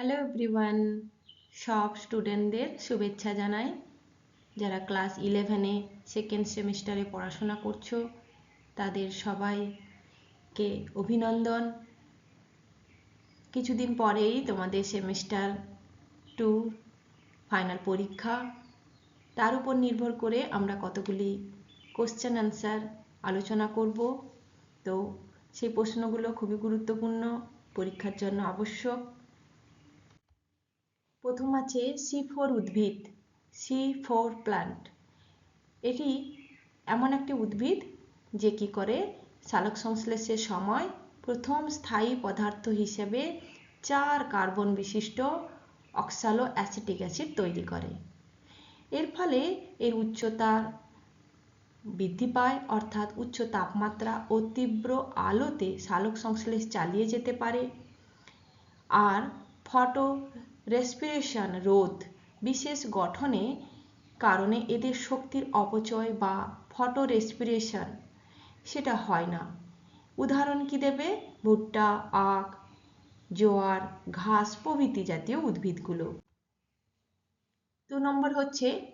Hello everyone সব স্টুডেন্টদের শুভেচ্ছা জানাই। যারা ক্লাস ইলেভেনে সেকেন্ড সেমিস্টারে পড়াশোনা করছ, তাদের সবাইকে অভিনন্দন। কিছুদিন পরেই তোমাদের সেমিস্টার টু ফাইনাল পরীক্ষা। তার উপর নির্ভর করে আমরা কতগুলি কোশ্চেন অ্যান্সার আলোচনা করব। তো সেই প্রশ্নগুলো খুবই গুরুত্বপূর্ণ, পরীক্ষার জন্য আবশ্যক। প্রথম আছে সি ফোর উদ্ভিদ সি ফোর প্লান্ট এটি এমন একটি উদ্ভিদ যে কি করে সালোক সংশ্লেষের সময় প্রথম স্থায়ী পদার্থ হিসেবে চার কার্বন বিশিষ্ট অক্সালো অ্যাসিটিক অ্যাসিড তৈরি করে। এর ফলে এর উচ্চতা বৃদ্ধি পায়, অর্থাৎ উচ্চ তাপমাত্রা ও তীব্র আলোতে সালোক সংশ্লেষ চালিয়ে যেতে পারে। আর ফটো রেসপিরেশন রোধ, বিশেষ গঠনে কারণে এদের শক্তির অপচয় বা ফটো রেসপিরেশন সেটা হয় না। উদাহরণ কি দেবে? ভুট্টা, আখ, জোয়ার, ঘাস প্রভৃতি জাতীয় উদ্ভিদগুলো। দু নম্বর হচ্ছে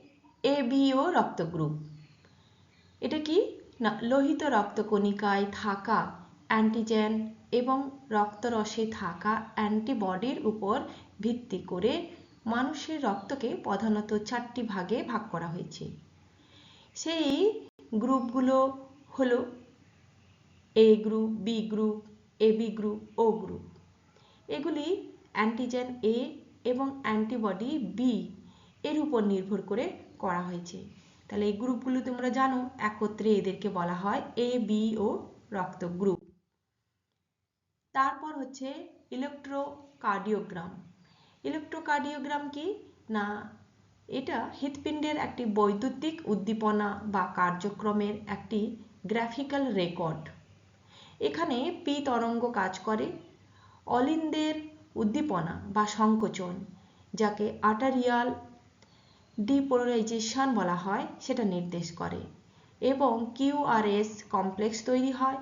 এ বিও রক্ত গ্রুপ। এটা কি? না, লোহিত রক্তকণিকায় থাকা অ্যান্টিজেন এবং রক্তরসে থাকা অ্যান্টিবডির উপর ভিত্তি করে মানুষের রক্তকে প্রধানত চারটি ভাগে ভাগ করা হয়েছে। সেই গ্রুপগুলো হলো A group B group A B group O group এগুলি অ্যান্টিজেন এ এবং অ্যান্টিবডি বি এর উপর নির্ভর করে করা হয়েছে। তাহলে এই গ্রুপগুলো তোমরা জানো, একত্রে এদেরকে বলা হয় এ বি ও রক্ত গ্রুপ হচ্ছে ইলেকট্রোকার্ডিওগ্রাম ইলেকট্রোকার্ডিওগ্রাম কি? না, এটা হৃৎপিণ্ডের একটি বৈদ্যুতিক উদ্দীপনা বা কার্যক্রমের একটি গ্রাফিক্যাল রেকর্ড এখানে পি তরঙ্গ কাজ করে, অলিন্দের উদ্দীপনা বা সংকোচন, যাকে আটারিয়াল ডিপোলারাইজেশন বলা হয়, সেটা নির্দেশ করে। এবং কিউআরএস কমপ্লেক্স তৈরি হয়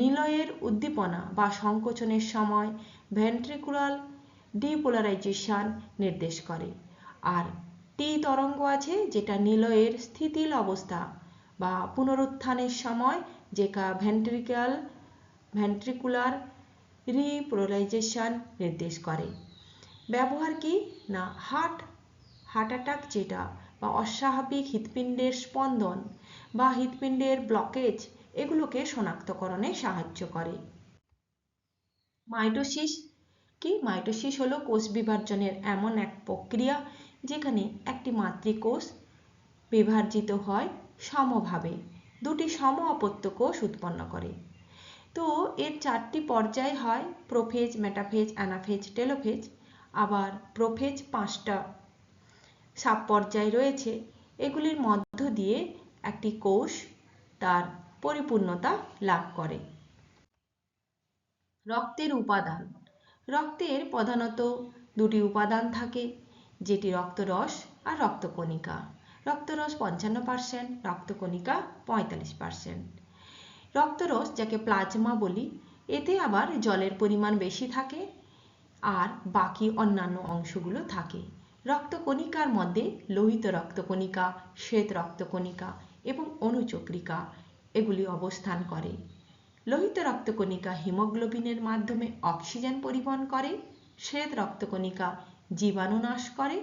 নিলয়ের উদ্দীপনা বা সংকোচনের সময় ভেন্ট্রিকুলার ডিপোলারাইজেশন নির্দেশ করে। আর টি তরঙ্গ আছে যেটা নিলয়ের স্থিতিল অবস্থা বা পুনরুত্থানের সময় যেটা ভেন্ট্রিক্যাল ভেন্ট্রিকুলার রিপোলারাইজেশন নির্দেশ করে। ব্যবহার কি না হার্ট হার্ট অ্যাটাক যেটা বা অস্বাভাবিক হৃৎপিণ্ডের স্পন্দন বা হৃৎপিণ্ডের ব্লকেজ এগুলোকে শনাক্তকরণে সাহায্য করে। মাইটোসিস কি? মাইটোসিস হলো কোষ বিভাজনের এমন এক প্রক্রিয়া যেখানে একটি মাতৃকোষ বিভাজিত হয় সমভাবে। দুটি সম অপত্য কোষ উৎপন্ন করে। তো এর চারটি পর্যায় হয়, প্রোফেজ, মেটাফেজ, অ্যানাফেজ, টেলোফেজ। আবার প্রোফেজ পাঁচটা সাব পর্যায় রয়েছে। এগুলির মধ্য দিয়ে একটি কোষ তার পরিপূর্ণতা লাভ করে। রক্তের উপাদান। রক্তের প্রধানত দুটি উপাদান থাকে, যেটি রক্তরস আর রক্তকণিকা। রক্তরস পঞ্চান্ন পার্সেন্ট রক্তকণিকা পঁয়তাল্লিশ পার্সেন্ট রক্তরস যাকে প্লাজমা বলি, এতে আবার জলের পরিমাণ বেশি থাকে আর বাকি অন্যান্য অংশগুলো থাকে। রক্তকণিকার মধ্যে লোহিত রক্তকণিকা, শ্বেত রক্তকণিকা এবং অনুচক্রিকা এগুলি অবস্থান করে। লোহিত রক্তকণিকা হিমোগ্লোবিনের মাধ্যমে অক্সিজেন পরিবহন করে, শ্বেত রক্তকণিকা জীবাণু নাশ করে,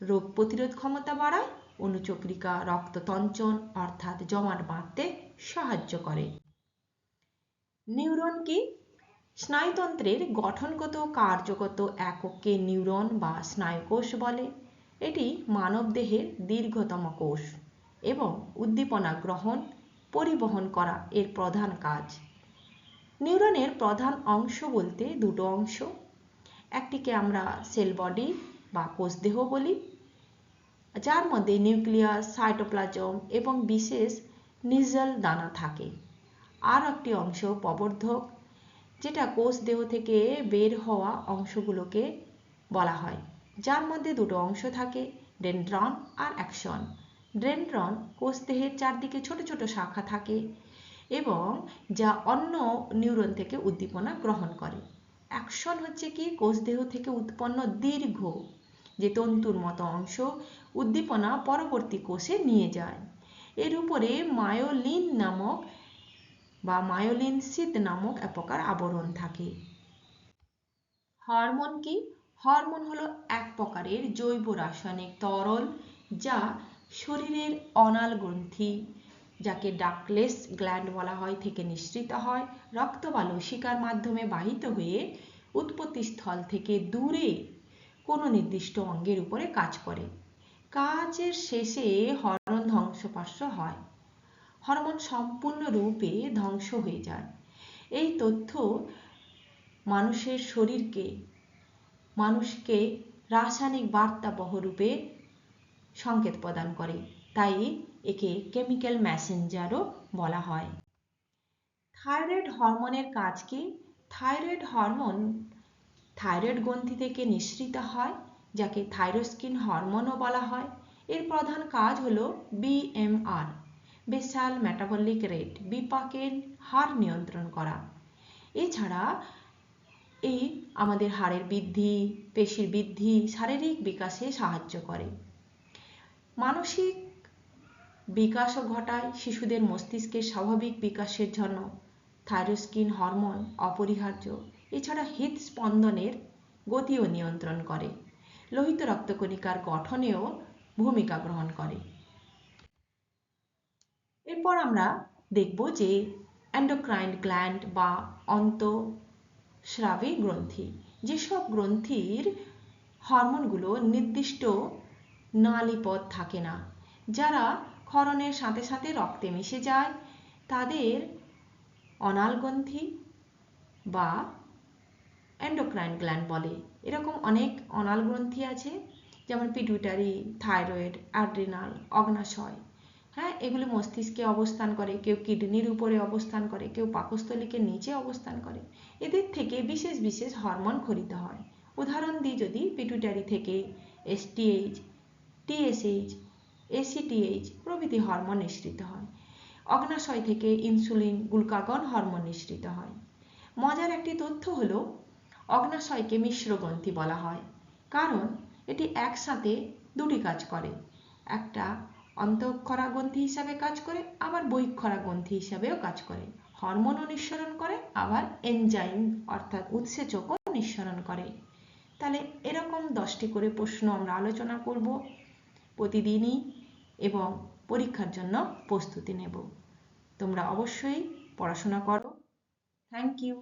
রোগ প্রতিরোধ ক্ষমতা বাড়ায়, অনুচক্রিকা রক্ততঞ্চন অর্থাৎ জমাট বাঁধতে সাহায্য করে। নিউরন কি? স্নায়ুতন্ত্রের গঠনগত কার্যগত এককে নিউরন বা স্নায়ুকোষ বলে। এটি মানবদেহের দীর্ঘতম কোষ এবং উদ্দীপনা গ্রহণ পরিবহন করা এর প্রধান কাজ। নিউরনের প্রধান অংশ বলতে দুটো অংশ। একটিকে আমরা সেল বডি বা কোষদেহ বলি, যার মধ্যে নিউক্লিয়াস, সাইটোপ্লাজম এবং বিশেষ নিজল দানা থাকে। আর একটি অংশ প্রবর্ধক যেটা কোষ দেহ থেকে বের হওয়া অংশগুলোকে বলা হয়, যার মধ্যে দুটো অংশ থাকে, ডেন্ড্রন আর অ্যাকশন। ডেন্ড্রন কোষ দেহের চারদিকে ছোট ছোট শাখা থাকে এবং যা অন্য নিউরন থেকে উদ্দীপনা গ্রহণ করে। অ্যাকশন হচ্ছে কি? কোষদেহ থেকে উৎপন্ন দীর্ঘ যে তন্তুর মতো অংশ উদ্দীপনা পরবর্তী কোষে নিয়ে যায়। এর উপরে মায়োলিন নামক বা মায়োলিন শীত নামক এক প্রকার আবরণ থাকে। হরমোন কি? হরমোন হলো এক প্রকারের জৈব রাসায়নিক তরল যা শরীরের অনাল গ্রন্থি, যাকে ডাকলেস গ্ল্যান্ড বলা হয়, থেকে নিঃসৃত হয়। রক্ত বা লসিকার মাধ্যমে বাহিত হয়ে উৎপত্তি স্থল থেকে দূরে কোনো নির্দিষ্ট অঙ্গের উপরে কাজ করে। কাজের শেষে হরমোন ধ্বংসপাস্য হয়। হরমোন সম্পূর্ণরূপে ধ্বংস হয়ে যায়। এই তথ্য মানুষের শরীরকে, মানুষকে রাসায়নিক বার্তাবহ রূপে সংকেত প্রদান করে। তাই একে কেমিক্যাল ম্যাসেঞ্জারও বলা হয়। থাইরয়েড হরমোনের কাজ কি? থাইরয়েড হরমোন থাইরয়েড গ্রন্থি থেকে নিঃসৃত হয়, যাকে থাইরোস্কিন হরমোনও বলা হয়। এর প্রধান কাজ হলো বিএমআর বেসাল মেটাবলিক রেট বিপাকের হার নিয়ন্ত্রণ করা। এছাড়া এই আমাদের হাড়ের বৃদ্ধি, পেশির বৃদ্ধি, শারীরিক বিকাশে সাহায্য করে। মানসিক বিকাশও ঘটায় শিশুদের মস্তিষ্কের স্বাভাবিক বিকাশের জন্য থাইরোস্কিন হরমোন অপরিহার্য। এছাড়া হৃদস্পন্দনের গতিও নিয়ন্ত্রণ করে। লোহিত রক্তকণিকার গঠনেও ভূমিকা গ্রহণ করে। এরপর আমরা দেখব যে অ্যান্ডোক্রাইন গ্ল্যান্ড বা অন্তঃস্রাবী গ্রন্থি, যেসব গ্রন্থির হরমোনগুলো নির্দিষ্ট নালীপথ থাকে না। যারা ক্ষরণের সাথে সাথে রক্তে মিশে যায়, তাদের অনাল গ্রন্থি বা এন্ডোক্রাইন গ্ল্যান্ড বলে। এরকম অনেক অনাল গ্রন্থি আছে, যেমন পিটুইটারি থাইরয়েড অ্যাড্রিনাল অগ্নাশয়। হ্যাঁ এগুলি মস্তিষ্কে অবস্থান করে, কেউ কিডনির উপরে অবস্থান করে, কেউ পাকস্থলীকে নিচে অবস্থান করে। এদের থেকে বিশেষ বিশেষ হরমোন খরিত হয়। উদাহরণ দিই যদি পিটুইটারি থেকে এসটিএইচ টিএসএইচ এসিটিএইচ প্রভৃতি হরমোন নিঃসৃত হয়। অগ্নাশয় থেকে ইনসুলিন, গ্লুকাগন হরমোন নিঃসৃত হয়। মজার একটি তথ্য হলো, অগ্নাশয়কে মিশ্র গ্রন্থি বলা হয়, কারণ এটি একসাথে দুটি কাজ করে। একটা অন্তঃক্ষরা গ্রন্থি হিসাবে কাজ করে, আবার বহিঃক্ষরা গ্রন্থি হিসাবেও কাজ করে। হরমোনও নিঃসরণ করে, আবার এনজাইম অর্থাৎ উৎসেচকও নিঃসরণ করে। তাহলে এরকম দশটি করে প্রশ্ন আমরা আলোচনা করব। প্রতিদিনই এবং পরীক্ষার জন্য প্রস্তুতি নেব। তোমরা অবশ্যই পড়াশোনা করো। Thank you